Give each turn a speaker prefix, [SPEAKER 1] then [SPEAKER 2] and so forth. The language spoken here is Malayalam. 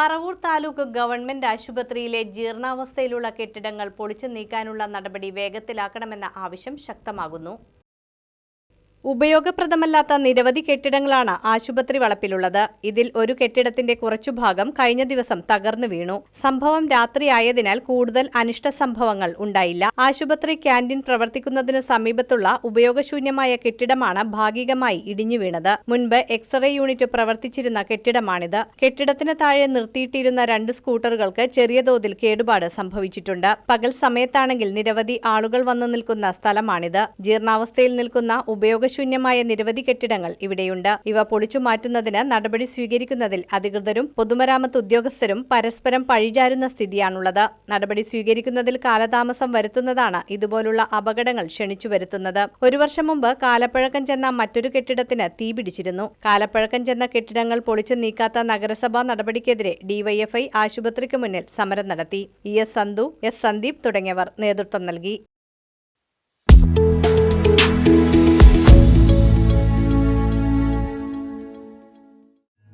[SPEAKER 1] പറവൂർ താലൂക്ക് ഗവൺമെന്റ് ആശുപത്രിയിലെ ജീർണാവസ്ഥയിലുള്ള കെട്ടിടങ്ങൾ പൊളിച്ചു നീക്കാനുള്ള നടപടി വേഗത്തിലാക്കണമെന്ന ആവശ്യം ശക്തമാകുന്നു. ഉപയോഗപ്രദമല്ലാത്ത നിരവധി കെട്ടിടങ്ങളാണ് ആശുപത്രി വളപ്പിലുള്ളത്. ഇതിൽ ഒരു കെട്ടിടത്തിന്റെ കുറച്ചു ഭാഗം കഴിഞ്ഞ ദിവസം തകർന്നു വീണു. സംഭവം രാത്രിയായതിനാൽ കൂടുതൽ അനിഷ്ട സംഭവങ്ങൾ ഉണ്ടായില്ല. ആശുപത്രി ക്യാന്റീൻ പ്രവർത്തിക്കുന്നതിന് സമീപത്തുള്ള ഉപയോഗശൂന്യമായ കെട്ടിടമാണ് ഭാഗികമായി ഇടിഞ്ഞു വീണത്. മുൻപ് എക്സ്റേ യൂണിറ്റ് പ്രവർത്തിച്ചിരുന്ന കെട്ടിടമാണിത്. കെട്ടിടത്തിന് താഴെ നിർത്തിയിട്ടിരുന്ന രണ്ട് സ്കൂട്ടറുകൾക്ക് ചെറിയ തോതിൽ കേടുപാട് സംഭവിച്ചിട്ടുണ്ട്. പകൽ സമയത്താണെങ്കിൽ നിരവധി ആളുകൾ വന്നു നിൽക്കുന്ന സ്ഥലമാണിത്. ജീർണാവസ്ഥയിൽ നിൽക്കുന്ന ഉപയോഗശൂന്യമായ നിരവധി കെട്ടിടങ്ങൾ ഇവിടെയുണ്ട്. ഇവ പൊളിച്ചു മാറ്റുന്നതിന് നടപടി സ്വീകരിക്കുന്നതിൽ അധികൃതരും പൊതുമരാമത്ത് ഉദ്യോഗസ്ഥരും പരസ്പരം പഴിചാരുന്ന സ്ഥിതിയാണുള്ളത്. നടപടി സ്വീകരിക്കുന്നതിൽ കാലതാമസം വരുത്തുന്നതാണ് ഇതുപോലുള്ള അപകടങ്ങൾ ക്ഷണിച്ചു വരുത്തുന്നത് ഒരു വർഷം മുമ്പ് കാലപ്പഴക്കം ചെന്ന മറ്റൊരു കെട്ടിടത്തിന് തീപിടിച്ചിരുന്നു കാലപ്പഴക്കം ചെന്ന കെട്ടിടങ്ങൾ പൊളിച്ചു നീക്കാത്ത നഗരസഭാ നടപടിക്കെതിരെ ഡിവൈഎഫ്ഐ ആശുപത്രിക്ക് മുന്നിൽ സമരം നടത്തി. E S Santhu S Sandeep തുടങ്ങിയവർ നേതൃത്വം നൽകി.